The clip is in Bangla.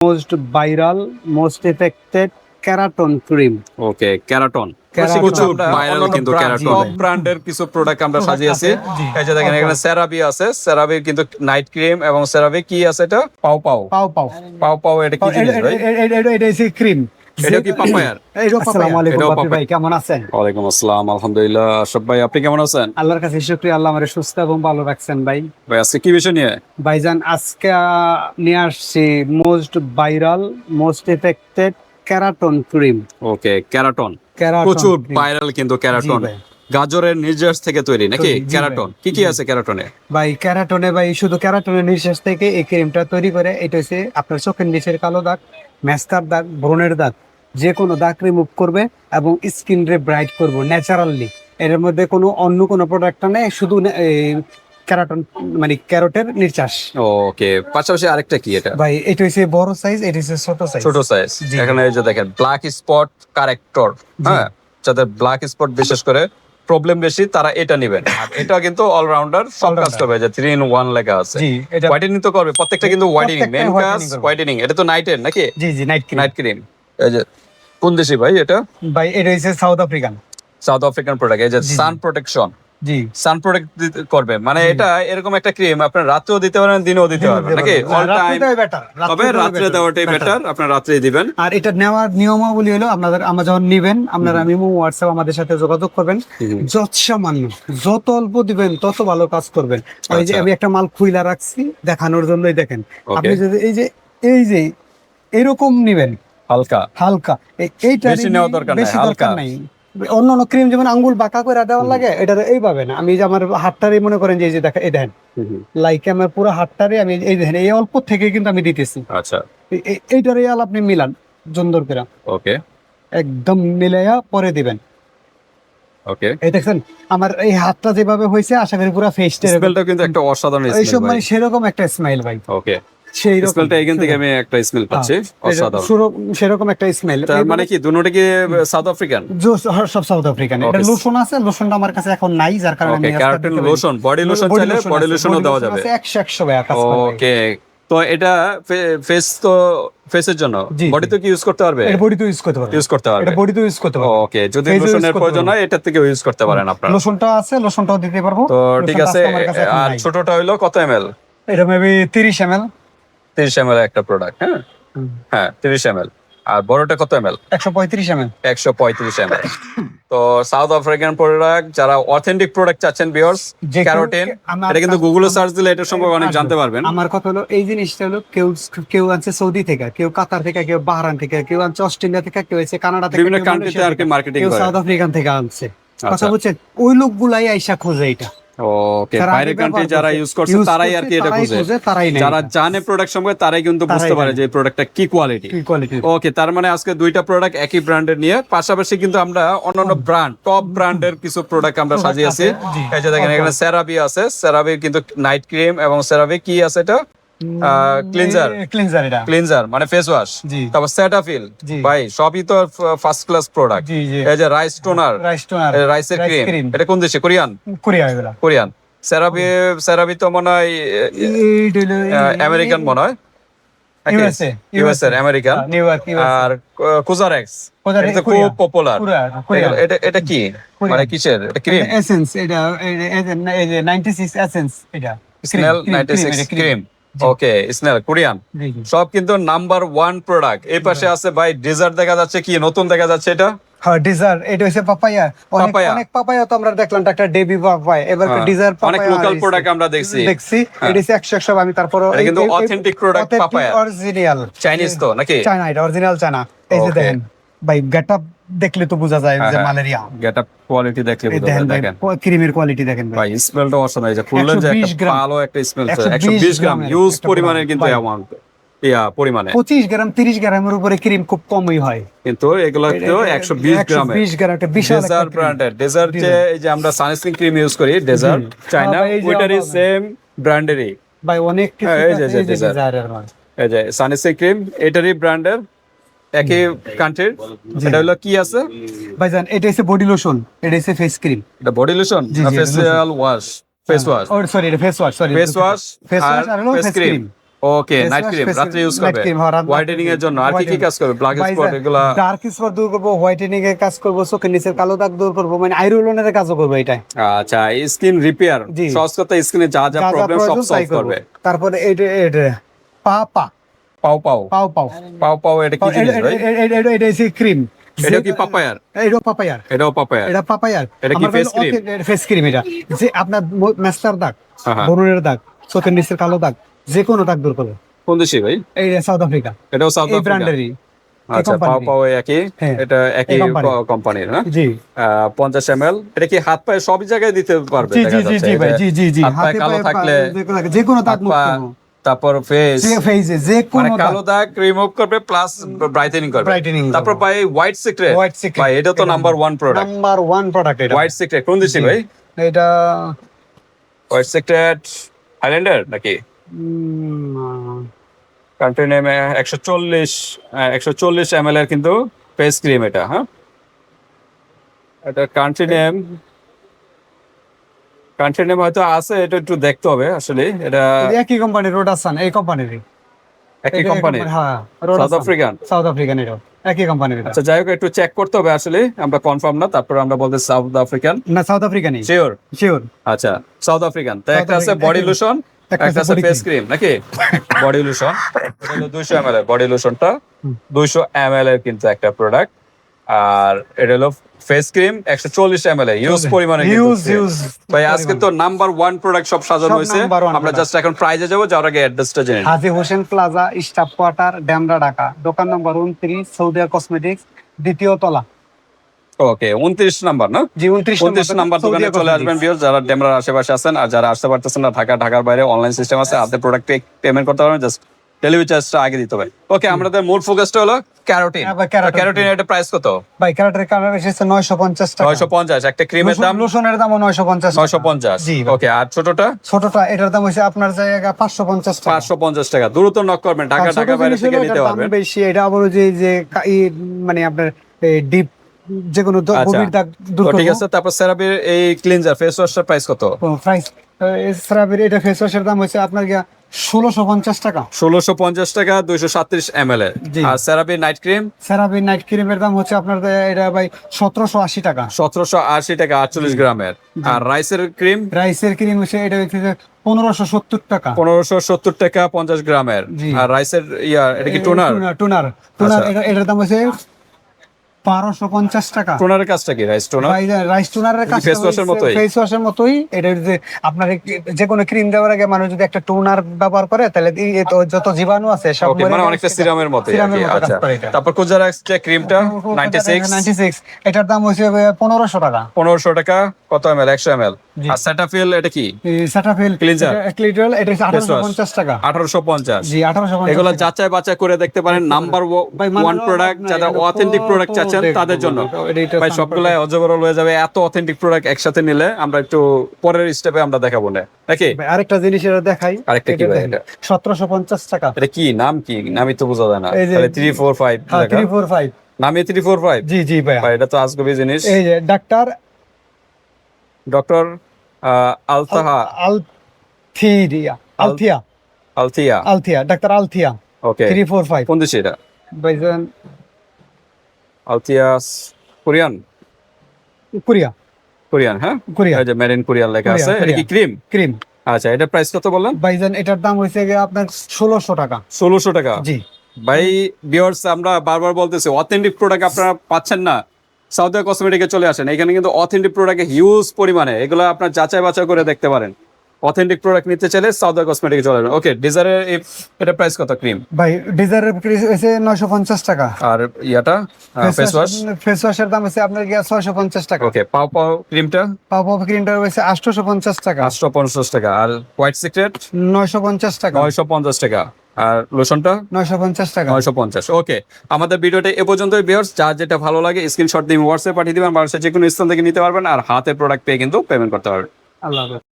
most viral most affected Carotone cream okay Carotone viral কিন্তু ক্যারাটন। ব্র্যান্ডের কিছু প্রোডাক্ট আমরা সাজিয়েছি। এই যে দেখেন এখানে সেরাবি আছে সেরাবি কিন্তু নাইট ক্রিম এবং সেরাবি কি আছে এটা পাও পাও পাও পাও পাও পাও এটা কি জিনিস ভাই এটা এটা ক্রিম এটা কি পাপায়ার? আসসালামু আলাইকুম এটাও বাপি পাপায়া। ভাই কেমন আছেন? ওয়ালাইকুম আসসালাম আলহামদুলিল্লাহ। আশরাফ ভাই আপনি কেমন আছেন? আল্লাহর কাছে শুকরিয়া আল্লাহ আমারে সুস্থ এবং ভালো রাখছেন ভাই। ভাই আজকে কি বিষয় নিয়ে? ভাইজান আজকে নিয়ে আসছি most viral most affected Carotone cream okay Carotone প্রচুর ভাইরাল কিন্তু ক্যারাটন গাজরের নির্যাস থেকে তৈরি নাকি। ক্যারাটন কি কি আছে ক্যারাটনে ভাই ক্যারাটনে ভাই শুধু ক্যারাটনের নিঃশ্বাস থেকে এই ক্রিমটা তৈরি করে এটা হচ্ছে আপনার চোখের নিচের কালো দাগ ম্যাস্কার দাগ ব্রণের দাগ। যে কোনো দাগ রিমুভ করবে এবং স্কিন রে ব্রাইট করব ন্যাচারালি এর মধ্যে কোনো অন্য কোনো প্রোডাক্ট নেই শুধু ক্যারাটন মানে ক্যারোটের নির্যাস। ওকে পাশাপাশি আরেকটা কি এটা? ভাই এটা হচ্ছে বড় সাইজ এটা হচ্ছে ছোট সাইজ ছোট সাইজ এখানে এই যে দেখেন ব্ল্যাক স্পট কারেক্টর হ্যাঁ? যাদের ব্ল্যাক স্পট বিশেষ করে প্রবলেম বেশি তারা এটা নেবেন। আর এটা কিন্তু অলরাউন্ডার সব কাজ করবে যে থ্রি ইন ওয়ান লেখা আছে। জি এটা হোয়াইটেনিং তো করবে প্রত্যেকটা কিন্তু হোয়াইটেনিং মেন কাজ হোয়াইটেনিং এটা তো নাইটের নাকি? জি জি নাইট ক্রিম নাইট ক্রিম এই যে কোন দেশি ভাই এটা? ভাই এটা হচ্ছে South African South African product এই যে সান প্রোটেকশন জি। সান প্রোটেক্ট করবে। মানে এটা এরকম একটা ক্রিম আপনার রাতেও দিতে পারেন দিনেও দিতে পারবেন নাকি? অল টাইম তবে রাত্রে দেওয়াটাই বেটার আপনার রাত্রে দিবেন। আর এটা নেওয়ার নিয়মাবলী হলো আপনাদের আমরা যখন নিবেন আপনারা আমি হোয়াটসঅ্যাপ আমাদের সাথে যোগাযোগ করবেন। যত সামান্য যত অল্প দিবেন তত ভালো কাজ করবেন। ওই যে আচ্ছা। আমি একটা মাল খুইলা রাখছি দেখানোর জন্যই দেখেন। আপনি যদি এই যে এই যে এরকম নিবেন হালকা। হালকা। এইটা বেশি নেওয়ার দরকার নাই, হালকা। নাই। অন্য অন্য ক্রিম যেমন আঙ্গুল বাঁকা করে দেওয়ার লাগে এটা এইভাবে না। আমি যে আমার হাতটারে মনে করেন যে এই যে এই দেখেন। লাইক আমার পুরো হাতটারে আমি এই দেখেন এই অল্প থেকে কিন্তু আমি দিতেছি। আচ্ছা। এইটার আল আপনি মিলান সুন্দর করে। ওকে। একদম মিলাইয়া পরে দিবেন। ওকে। এই দেখছেন আমার এই হাতটা যেভাবে হয়েছে আশা করি পুরো ফেসটা কিন্তু একটা অসাধারণ এইসব মানে সেরকম একটা স্মাইল ভাই। ওকে। সেই রকম। স্মেলটা এখান থেকে আমি একটা স্মেল পাচ্ছি অসাধারণ। সেরকম একটা স্মেল। তার মানে কি দুটোটা কি সাউথ আফ্রিকান সব সাউথ আফ্রিকান এটা. লোশন আছে লোশনটা আমার কাছে এখন নাই যার কারণে আমি। লোশন বডি লোশন চাইলে বডি লোশনও দেওয়া যাবে। আছে, একশো একশো ভাইয়া কাজ করবে। ওকে তো এটা ফেস তো ফেসের জন্য? বডি তো কি ইউজ করতে পারবে? এটা বডি তো ইউজ করতে পারবে। ইউজ করতে পারবে। এটা বডি তো ইউজ করতে পারবে। ওকে যদি লোশনের প্রয়োজন হয় এটার থেকে ইউজ করতে পারেন আপনারা। লোশনটা আছে লোশনটাও দিতে পারব। তো ঠিক আছে আর ছোটটা হইল কত এমএল এটা মেবি তিরিশ এম এল 30 এমএল একটা প্রোডাক্ট হ্যাঁ? হ্যাঁ 30 এমএল। আর বড়টা কত এমএল? একশো পঁয়ত্রিশ এম এল একশো পঁয়ত্রিশ এমএল। তো সাউথ আফ্রিকান প্রোডাক্ট যারা অথেন্টিক প্রোডাক্ট চাচ্ছেন যে ক্যারোটিন এটা কিন্তু গুগলে সার্চ দিলে এটা সম্পর্কে অনেক জানতে পারবেন। আমার কথা হলো এই জিনিসটা হলো কেউ কেউ আনছে সৌদি থেকে কেউ কাতার থেকে কেউ বাহরান থেকে কেউ আনছে অস্ট্রেলিয়া থেকে কেউ হচ্ছে কানাডা থেকে বিভিন্ন কান্ট্রিতে আর কি মার্কেটিং কেউ সাউথ আফ্রিকান থেকে আনছে। কথা আচ্ছা। বুঝছেন? ওই লোকগুলাই আইসা খোঁজে এটা। ওকে বাইরের কান্ট্রি যারা ইউজ করছে তারাই আর কি এটা বুঝে। যারা জানে প্রোডাক্ট সম্পর্কে তারাই কিন্তু বুঝতে পারে যে প্রোডাক্টটা কি কোয়ালিটি ওকে তার মানে আজকে দুইটা প্রোডাক্ট একই ব্র্যান্ডের নিয়ে পাশাপাশি কিন্তু আমরা অন্যান্য ব্র্যান্ড টপ ব্র্যান্ডের কিছু প্রোডাক্ট আমরা সাজিয়েছি। এই যে দেখেন এখানে সেরাবি আছে। সেরাবির কিন্তু নাইট ক্রিম এবং সেরাবি কি আছে এটা? ক্লিনজার ক্লিনজার এটা। ক্লিনজার মানে ফেস ওয়াশ। তারপর সেটাফিল ভাই সবই তো ফার্স্ট ক্লাস প্রোডাক্ট এই যে রাইস টোনার রাইস টোনার রাইসের ক্রিম এটা কোন দেশে? কোরিয়ান কোরিয়া এগুলা। কোরিয়ান সেরাবি সেরাবি তো মনে হয় আমেরিকান মনে হয়? USA, ইউএস আমেরিকান নিউ আর কুজারেক্স এটা খুব পপুলার এটা এটা কি? মানে কিসের? এটা ক্রিম এসেন্স এটা 96 এসেন্স এটা। Snail 96 cream okay snail Korean সব কিন্তু নাম্বার ওয়ান প্রোডাক্ট এই পাশে আছে ভাই ডেজার্ট দেখা যাচ্ছে কি? নতুন দেখা যাচ্ছে এটা? হ্যাঁ ডিজার এটা হচ্ছে পাপায়া অনেক পাপায়া। অনেক পাপায়া তো আমরা দেখলাম একটা ডেবি পাপায়া এবার হ্যাঁ, ডিজার অনেক লোকাল প্রোডাক্ট আমরা দেখছি। দেখছি এটা হচ্ছে 100 100 আমি তারপর এটা কিন্তু authentic product papaya. Original Chinese তো নাকি? চায়না এটা অরিজিনাল চায়না এই যে দেখেন। ভাই গেটআপ দেখলে তো বোঝা যায় হ্যাঁ, যে হ্যাঁ। মালেরিয়া। গেট আপ কোয়ালিটি দেখলে বোঝা যায়, দেখেন ক্রিমের কোয়ালিটি দেখেন ভাই। স্মেলটা অসাধারণ এই যে খুললেন যে একটা। ভালো একটা স্মেল 120 120 গ্রাম ইউজ পরিমাণের কিন্তু। অ্যামাউন্ট ইয়া পরিমাণে। 25 গ্রাম 30 গ্রামের উপরে ক্রিম খুব কমই হয়। কিন্তু এগুলো তো 120 গ্রামে 120 গ্রাম একটা বিশাল ডেজার্ট ব্র্যান্ডের ডেজার্ট যে এই যে আমরা সানস্ক্রিন ক্রিম ইউজ করি ডেজার্ট আবার এই ওইটারই সেম ব্র্যান্ডেরই ভাই অনেক কিছু হ্যাঁ, এই যে- মাল। এই যে সানস্ক্রিন ক্রিম এটারই ব্র্যান্ডের একই কান্ট্রির এটা হলো কি আছে? ভাইজান এটা হচ্ছে বডি লোশন এটা হচ্ছে ফেস ক্রিম এটা body lotion facial wash face wash ও সরি এটা face wash sorry face wash face wash আর হলো face cream okay night cream রাত্রে ইউজ করবে। হোয়াইটেনিং এর জন্য আর কি কি কাজ করবে? ব্ল্যাক স্পট এগুলা ডার্ক স্পট দূর করব হোয়াইটেনিং এর কাজ করব চোখের নিচের কালো দাগ দূর করব মানে আইরুলনের কাজও করব এটা আচ্ছা স্কিন রিপেয়ার সহজ কথা স্কিনে যা যা যা যা প্রবলেম সব সলভ করবে। তারপরে এটা এটা পা পা। পাও পাও। পাও পাও। পাও পাও এটা কি জিনিস ভাই? এটা এটা ক্রিম এটা কি পাপায়ার এটা পাপায়ার এটাও পাপায়ার এটা পাপায়ার এটা কি face cream? ফেস ক্রিম এটা। যে আপনার মেস্টার দাগ। বরুণের দাগ চোখের নিচের কালো দাগ যে কোনো দাগ দূর কোন দেশি ভাই? এই সাউথ আফ্রিকা এটাও সাউথ আফ্রিকা ব্র্যান্ডেরই আচ্ছা পাও পাও একই। হ্যাঁ, এটা একই কোম্পানির হ্যাঁ? জি। পঞ্চাশ এম এল এটা কি হাত পায়ে সব জায়গায় দিতে পারবে? জি জি জি জি ভাই। জি জি জি। হাত পায়ে কালো থাকলে যে কোনো- দাগ মুক্ত। তারপর ফেস ফেজে যে মানে কোনো কালো দাগ। রিমুভ করবে প্লাস ব্রাইটেনিং করবে। করবে। তারপর ভাই হোয়াইট সিক্রেট White Secret। ভাই এটা তো number one product number one product এটা। হোয়াইট সিক্রেট কোন দেশি ভাই? এটা হোয়াইট সিক্রেট হাইল্যান্ডার নাকি? কান্ট্রি নেম একশো চল্লিশ একশো চল্লিশ এম এল এর কিন্তু ফেস ক্রিম এটা হ্যাঁ? এটা কান্ট্রি নেম কান্ট্রি নেম হয়তো আছে এটা একটু দেখতে হবে আসলে এটা একই কোম্পানির রোডাসান এই কোম্পানিরই একই কোম্পানি হ্যাঁ সাউথ আফ্রিকান সাউথ আফ্রিকান এটা একই কোম্পানির এটা। আচ্ছা যাই হোক একটু চেক করতে হবে আসলে আমরা কনফার্ম না তারপর আমরা বলতে সাউথ আফ্রিকান না সাউথ আফ্রিকানই শিওর শিওর আচ্ছা সাউথ আফ্রিকান তো একটা আছে বডি লোশন একটা আছে ফেস ক্রিম নাকি? বডি লোশন এটা হলো দুইশো এম এল এর বডি লোশনটা দুইশো এম এল এর কিন্তু একটা প্রোডাক্ট আর এটা হলো ফেস ক্রিম একশো চল্লিশ এম এল ইউজ পরিমাণে ইউজ ইউজ ভাই আজকে তো নাম্বার ওয়ান প্রোডাক্ট সব সাজানো হয়েছে। আমরা জাস্ট এখন প্রাইজে যাব যাওয়ার আগে অ্যাড্রেসটা জেনে। Haji Hossain plaza staff quarter Demra Dhaka. দোকান নম্বর উনত্রিশ সৌদিয়া কসমেটিক্স দ্বিতীয় তলা। ওকে উনত্রিশ নাম্বার না? জি উনত্রিশ নাম্বার দোকানে চলে আসবেন ভিউজ যারা ডেমরার আশেপাশে আছেন আর যারা আসতে পারতেছেন না ঢাকা ঢাকার বাইরে অনলাইন সিস্টেম আছে হাতে প্রোডাক্ট পেমেন্ট করতে পারবেন জাস্ট ডেলিভারি চার্জটা আগে দিতে হবে। ওকে আমাদের মূল ফোকাসটা হলো ক্যারোটিন। হ্যাঁ। ক্যারোটিন। এর প্রাইস কত? ভাই কালার এসেছে নয়শো পঞ্চাশ টাকা। নয়শো পঞ্চাশ একটা ক্রিমের দাম? লোশনের নয়শো পঞ্চাশ জি ওকে আর ছোটটা? ছোটটা এটার দাম হচ্ছে আপনার জায়গা পাঁচশো পঞ্চাশ টাকা। পাঁচশো পঞ্চাশ টাকা। দ্রুত নক করবেন ঢাকা ঢাকা বাইরে থেকে নিতে দাম পারবেন। বেশি। এটা আবার যে যে মানে আপনার ডিপ যে কোনো গভীর দাগ দূর ঠিক আছে তারপর সেরাপির এই ক্লিনজার ফেস ওয়াশটার প্রাইস কত? প্রাইস স্রাবের এটা ফেস ওয়াশের দাম হচ্ছে আপনার গিয়া ষোলোশো পঞ্চাশ টাকা। ষোলোশো পঞ্চাশ টাকা দুইশো সাতত্রিশ এম এল এর আর নাইট ক্রিম সেরাবিন নাইট ক্রিমের দাম হচ্ছে আপনার এটা ভাই সতেরোশো আশি টাকা। সতেরোশো আশি টাকা আটচল্লিশ গ্রামের আর রাইসের ক্রিম রাইসের ক্রিম হচ্ছে এটা পনেরোশো সত্তর টাকা। পনেরোশো সত্তর টাকা পঞ্চাশ গ্রামের আর রাইসের ইয়া এটা কি টোনার টুনার টুনার। এটা এটার দাম হচ্ছে বারোশো পঞ্চাশ টাকা। টোনারের কাজটা কি? রাইস টোনার রাইস টোনারের কাজ ফেস ওয়াশের মতোই? ফেস ওয়াশের মতোই। এটা যে আপনার যে কোনো ক্রিম দেওয়ার আগে মানুষ যদি একটা টোনার ব্যবহার করে তাহলে যত জীবাণু আছে সব মানে অনেকটা সিরামের মতো সিরামের মতো কাজ আচ্ছা। তারপর কুজারাক্স এক্সট্রা ক্রিমটা নাইনটি সিক্স 96 এটার দাম হচ্ছে পনেরোশো টাকা। পনেরোশো টাকা কত ML L ML M L জি। আর সেটাফিল এটা কি? Cetaphil Cleanser? ক্লিটল এটা হচ্ছে Face আঠারোশো wash? পঞ্চাশ টাকা। আঠারোশো পঞ্চাশ। জি আঠারোশো এগুলো যাচাই বাছাই করে দেখতে পারেন। নাম্বার ভাই, ওয়ান প্রোডাক্ট যারা অথেন্টিক প্রোডাক্ট চাচ্ছেন তাদের জন্য। ভাই সবগুলো অজবরল হয়ে যাবে। এত অথেন্টিক প্রোডাক্ট একসাথে নিলে আমরা একটু পরের স্টেপে আমরা দেখাবো না। নাকি? আরেকটা জিনিস এটা দেখাই। আরেকটা কি ভাই এটা? সতেরোশো পঞ্চাশ টাকা। এটা কি? নাম কি? নামই তো বোঝা যায় না। তাহলে three four five three four five নামই থ্রি ফোর ফাইভ জি জি ভাইয়া। ভাই এটা তো আজগবি জিনিস। এই যে ডাক্তার doctor আলতাহা। Althea Althea. Althea. Althea doctor Althea. Okay three four five. কোন দেশে এটা? ভাইজান আলথিয়া কোরিয়ান? কোরিয়া। কোরিয়ান হ্যাঁ? কোরিয়া। যে মেড ইন কোরিয়ান লেখা আছে এটা কি ক্রিম? ক্রিম। আচ্ছা এটা প্রাইস কত বললেন? ভাইজান এটার দাম গিয়ে আপনার ষোলোশো টাকা। ষোলোশো টাকা। জি। ভাই বিয়ার্স আমরা বারবার বলতেছি অথেন্টিক প্রোডাক্ট আপনারা পাচ্ছেন না। সাউথ কসমেটিকে চলে আসেন। এখানে কিন্তু অথেন্টিক প্রোডাক্ট হিউজ পরিমাণে এগুলো আপনার যাচাই বাছাই করে দেখতে পারেন। অথেন্টিক প্রোডাক্ট নিতে চাইলে সাউথ কসমেটিকে চলে আসবেন। ওকে ডিজারের এটা প্রাইস কত ক্রিম ভাই ডিজারের হয়েছে নয়শো পঞ্চাশ টাকা। আর ইয়াটা? ফেস ওয়াশ ফেস ওয়াশের দাম হচ্ছে আপনার গিয়ে ছয়শো পঞ্চাশ টাকা। ওকে পাও পাও ক্রিমটা পাও পাও হয়েছে আটশোশো পঞ্চাশ টাকা। পাঁচশো পঞ্চাশ টাকা। আর হোয়াইট সিক্রেট নয়শো পঞ্চাশ টাকা। নয়শো পঞ্চাশ টাকা। আর লোশনটা? নয়শো পঞ্চাশ টাকা। নয়শো পঞ্চাশ ওকে। আমাদের ভিডিওটা এ পর্যন্তই বিয়ার্স যার যেটা ভালো লাগে স্ক্রিনশট দিয়ে হোয়াটসঅ্যাপ পাঠিয়ে দিবেন বাংলাদেশের যে কোনো স্থান থেকে নিতে পারবেন আর হাতে প্রোডাক্ট পেয়ে কিন্তু পেমেন্ট করতে পারবেন। আল্লাহ।